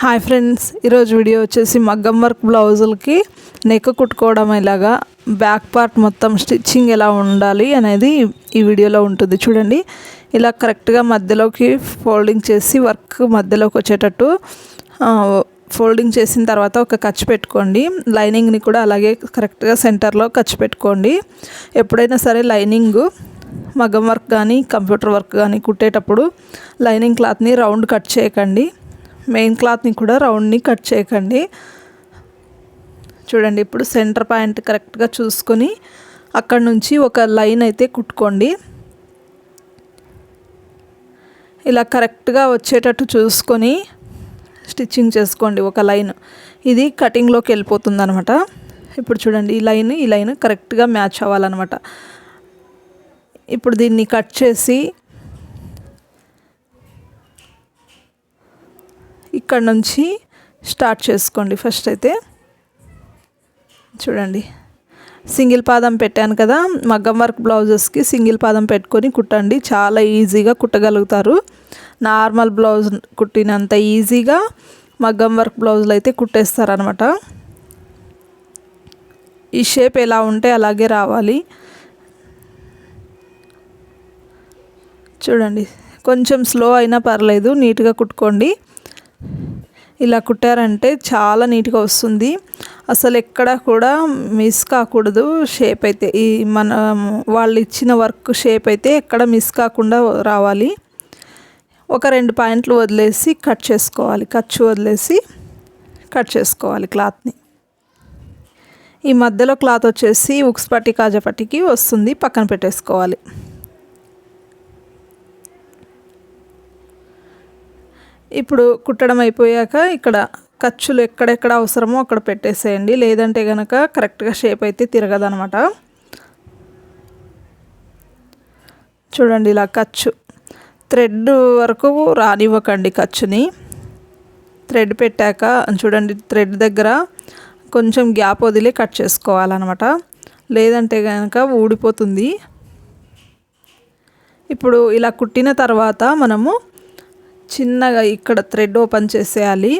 Hi friends ఈరోజు video వచ్చేసి మగ్గం వర్క్ బ్లౌజులకి నెక్ కుట్టుకోవడం ఎలాగా బ్యాక్ పార్ట్ మొత్తం స్టిచ్చింగ్ ఎలా ఉండాలి అనేది ఈ వీడియోలో ఉంటుంది. చూడండి ఇలా కరెక్ట్గా మధ్యలోకి ఫోల్డింగ్ చేసి వర్క్ మధ్యలోకి వచ్చేటట్టు ఫోల్డింగ్ చేసిన తర్వాత ఒక ఖర్చు పెట్టుకోండి. లైనింగ్ని కూడా అలాగే కరెక్ట్గా సెంటర్లో ఖర్చు పెట్టుకోండి. ఎప్పుడైనా సరే లైనింగ్ మగ్గం వర్క్ కానీ కంప్యూటర్ వర్క్ కానీ కుట్టేటప్పుడు లైనింగ్ క్లాత్ని రౌండ్ కట్ చేయకండి. మెయిన్ క్లాత్ని కూడా రౌండ్ని కట్ చేయకండి. చూడండి ఇప్పుడు సెంటర్ పాయింట్ కరెక్ట్గా చూసుకొని అక్కడ నుంచి ఒక లైన్ అయితే కుట్టుకోండి. ఇలా కరెక్ట్గా వచ్చేటట్టు చూసుకొని స్టిచ్చింగ్ చేసుకోండి ఒక లైన్. ఇది కటింగ్లోకి వెళ్ళిపోతుంది అనమాట ఇప్పుడు చూడండి ఈ లైన్ ఈ లైన్ కరెక్ట్గా మ్యాచ్ అవ్వాలన్నమాట. ఇప్పుడు దీన్ని కట్ చేసి ఇక్కడ నుంచి స్టార్ట్ చేసుకోండి ఫస్ట్ అయితే. చూడండి. సింగిల్ పాదం పెట్టాను కదా మగ్గం వర్క్ బ్లౌజెస్కి సింగిల్ పాదం పెట్టుకొని కుట్టండి. చాలా ఈజీగా కుట్టగలుగుతారు. నార్మల్ బ్లౌజ్ కుట్టినంత ఈజీగా మగ్గం వర్క్ బ్లౌజులు అయితే కుట్టేస్తారనమాట ఈ షేప్ ఎలా ఉంటే అలాగే రావాలి. చూడండి. కొంచెం స్లో అయినా పర్లేదు నీట్గా కుట్టుకోండి. ఇలా కుట్టారంటే చాలా నీట్గా వస్తుంది. అసలు ఎక్కడ కూడా మిస్ కాకూడదు షేప్ అయితే. ఈ మన వాళ్ళు ఇచ్చిన వర్క్ షేప్ అయితే ఎక్కడ మిస్ కాకుండా రావాలి. ఒక రెండు పాయింట్లు వదిలేసి కట్ చేసుకోవాలి. ఖర్చు వదిలేసి కట్ చేసుకోవాలి క్లాత్ని. ఈ మధ్యలో క్లాత్ వచ్చేసి ఉక్స్ పట్టి కాజపట్టికి వస్తుంది. పక్కన పెట్టేసుకోవాలి. ఇప్పుడు కుట్టడం అయిపోయాక ఇక్కడ ఖర్చులు ఎక్కడెక్కడ అవసరమో అక్కడ పెట్టేసేయండి. లేదంటే కనుక కరెక్ట్గా షేప్ అయితే తిరగదనమాట. చూడండి ఇలా ఖర్చు. థ్రెడ్ వరకు రానివ్వకండి ఖర్చుని. థ్రెడ్ పెట్టాక చూడండి థ్రెడ్ దగ్గర కొంచెం గ్యాప్ వదిలి కట్ చేసుకోవాలన్నమాట లేదంటే కనుక ఊడిపోతుంది. ఇప్పుడు ఇలా కుట్టిన తర్వాత మనము చిన్నగా ఇక్కడ థ్రెడ్ ఓపెన్ చేసేయాలి.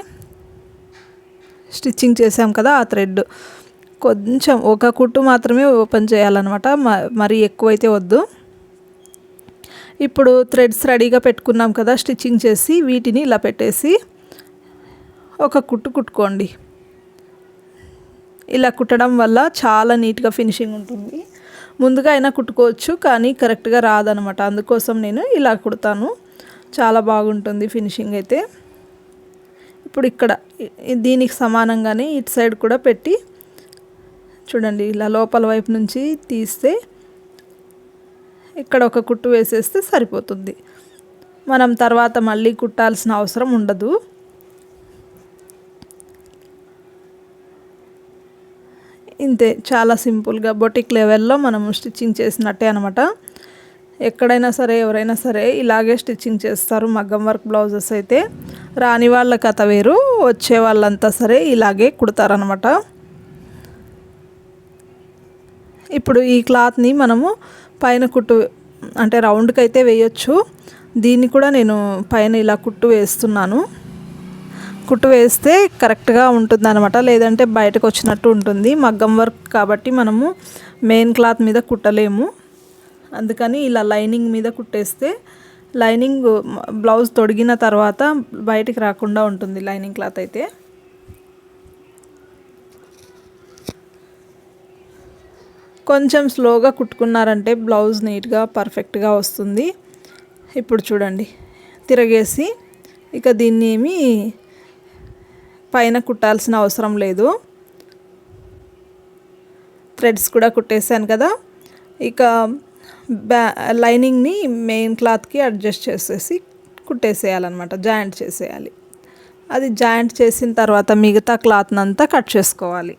స్టిచ్చింగ్ చేసాం కదా ఆ థ్రెడ్ కొంచెం ఒక కుట్టు మాత్రమే ఓపెన్ చేయాలన్నమాట. మరి ఎక్కువైతే వద్దు. ఇప్పుడు థ్రెడ్స్ రెడీగా పెట్టుకున్నాం కదా స్టిచ్చింగ్ చేసి వీటిని ఇలా పెట్టేసి ఒక కుట్టు కుట్టుకోండి. ఇలా కుట్టడం వల్ల చాలా నీట్గా ఫినిషింగ్ ఉంటుంది. ముందుగా అయినా కుట్టుకోవచ్చు కానీ కరెక్ట్గా రాదనమాట అందుకోసం నేను ఇలా కుడతాను. చాలా బాగుంటుంది ఫినిషింగ్ అయితే. ఇప్పుడు ఇక్కడ దీనికి సమానంగానే ఇటు సైడ్ కూడా పెట్టి చూడండి ఇలా లోపల వైపు నుంచి తీస్తే ఇక్కడ ఒక కుట్టు వేసేస్తే సరిపోతుంది. మనం తర్వాత మళ్ళీ కుట్టాల్సిన అవసరం ఉండదు. ఇంతే చాలా సింపుల్గా బొటిక్ లెవెల్లో మనం స్టిచ్చింగ్ చేసినట్టే అనమాట ఎక్కడైనా సరే ఎవరైనా సరే ఇలాగే స్టిచ్చింగ్ చేస్తారు. మగ్గం వర్క్ బ్లౌజెస్ అయితే రాని వాళ్ళ కథ వేరు వచ్చే వాళ్ళంతా సరే ఇలాగే కుడతారనమాట ఇప్పుడు ఈ క్లాత్ని మనము పైన కుట్టు అంటే రౌండ్కి అయితే వేయొచ్చు. దీన్ని కూడా నేను పైన ఇలా కుట్టు వేస్తున్నాను. కుట్టు వేస్తే కరెక్ట్గా ఉంటుంది అనమాట లేదంటే బయటకు వచ్చినట్టు ఉంటుంది. మగ్గం వర్క్ కాబట్టి మనము మెయిన్ క్లాత్ మీద కుట్టలేము. అందుకని ఇలా లైనింగ్ మీద కుట్టేస్తే లైనింగ్ బ్లౌజ్ తొడిగిన తర్వాత బయటికి రాకుండా ఉంటుంది లైనింగ్ క్లాత్ అయితే. కొంచెం స్లోగా కుట్టుకున్నారంటే బ్లౌజ్ నీట్గా పర్ఫెక్ట్గా వస్తుంది. ఇప్పుడు చూడండి తిరగేసి ఇక దీన్ని ఏమి పైన కుట్టాల్సిన అవసరం లేదు. థ్రెడ్స్ కూడా కుట్టేశాను కదా. ఇక బ్యా లైనింగ్ని మెయిన్ క్లాత్కి అడ్జస్ట్ చేసేసి కుట్టేసేయాలన్నమాట జాయింట్ చేసేయాలి. అది జాయింట్ చేసిన తర్వాత మిగతా క్లాత్ని అంతా కట్ చేసుకోవాలి.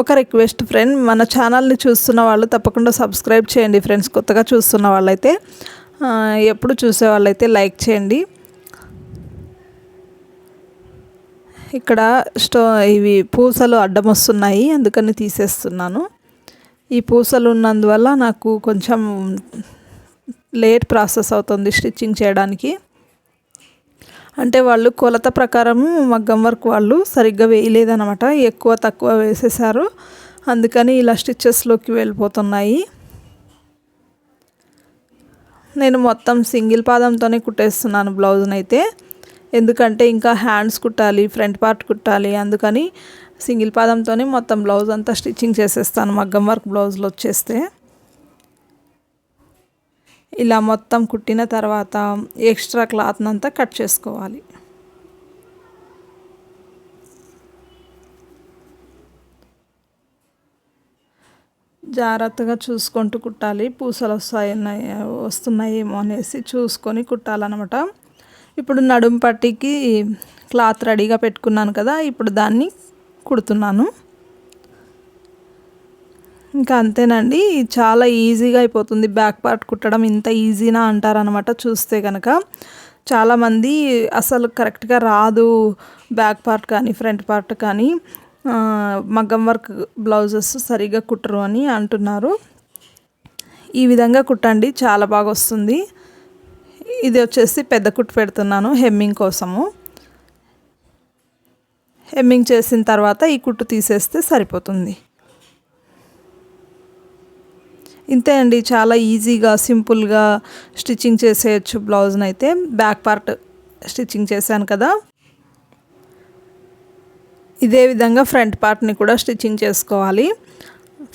ఒక రిక్వెస్ట్ ఫ్రెండ్ మన ఛానల్ని చూస్తున్న వాళ్ళు తప్పకుండా సబ్స్క్రైబ్ చేయండి ఫ్రెండ్స్. కొత్తగా చూస్తున్న వాళ్ళైతే ఎప్పుడు చూసే వాళ్ళైతే లైక్ చేయండి. ఇక్కడ స్టో ఇవి పూసలు అడ్డం వస్తున్నాయి అందుకని తీసేస్తున్నాను. ఈ పూసలు ఉన్నందువల్ల నాకు కొంచెం లేట్ ప్రాసెస్ అవుతుంది స్టిచ్చింగ్ చేయడానికి. అంటే వాళ్ళు కొలత ప్రకారం మగ్గం వర్క్ వాళ్ళు సరిగ్గా వేయలేదన్నమాట ఎక్కువ తక్కువ వేసేసారు అందుకని ఇలా స్టిచ్చెస్లోకి వెళ్ళిపోతున్నాయి. నేను మొత్తం సింగిల్ పాదంతోనే కుట్టేస్తున్నాను బ్లౌజ్ని అయితే ఎందుకంటే ఇంకా హ్యాండ్స్ కుట్టాలి ఫ్రంట్ పార్ట్ కుట్టాలి అందుకని సింగిల్ పాదంతోనే మొత్తం బ్లౌజ్ అంతా స్టిచ్చింగ్ చేసేస్తాను. మగ్గం వర్క్ బ్లౌజ్లో వచ్చేస్తే. ఇలా మొత్తం కుట్టిన తర్వాత ఎక్స్ట్రా క్లాత్ని అంతా కట్ చేసుకోవాలి. జాగ్రత్తగా చూసుకుంటూ కుట్టాలి. పూసలు వస్తాయి వస్తున్నాయేమో అనేసి చూసుకొని కుట్టాలన్నమాట. ఇప్పుడు నడుం పట్టికి క్లాత్ రెడీగా పెట్టుకున్నాను కదా ఇప్పుడు దాన్ని కుడుతున్నాను. ఇంకా అంతేనండి చాలా ఈజీగా అయిపోతుంది. బ్యాక్ పార్ట్ కుట్టడం ఇంత ఈజీనా అంటారనమాట చూస్తే కనుక చాలామంది అసలు కరెక్ట్గా రాదు బ్యాక్ పార్ట్ కానీ ఫ్రంట్ పార్ట్ కానీ మగ్గం వర్క్ బ్లౌజెస్ సరిగా కుట్టరు అని అంటున్నారు. ఈ విధంగా కుట్టండి చాలా బాగా వస్తుంది. ఇది వచ్చేసి పెద్ద కుట్టు పెడుతున్నాను హెమ్మింగ్ కోసము. హెమ్మింగ్ చేసిన తర్వాత ఈ కుట్టు తీసేస్తే సరిపోతుంది. ఇంతే అండి చాలా ఈజీగా సింపుల్గా స్టిచ్చింగ్ చేసేయచ్చు బ్లౌజ్ని అయితే బ్యాక్ పార్ట్ స్టిచ్చింగ్ చేశాను కదా. ఇదే విధంగా ఫ్రంట్ పార్ట్ని కూడా స్టిచ్చింగ్ చేసుకోవాలి.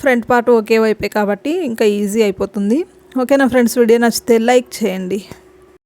ఫ్రంట్ పార్ట్ ఒకే వైపే కాబట్టి ఇంకా ఈజీ అయిపోతుంది. ఓకేనా ఫ్రెండ్స్ వీడియో నచ్చితే లైక్ చేయండి.